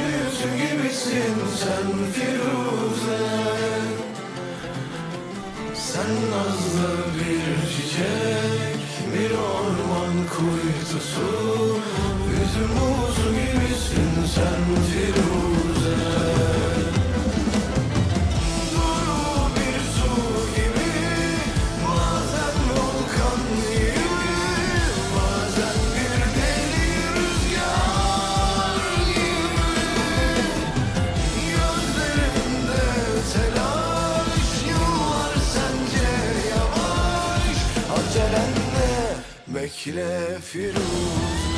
büyüsü gibisin sen Firuze. Sen nazlı bir çiçek, bir orman kuytusu. Bekle Firuze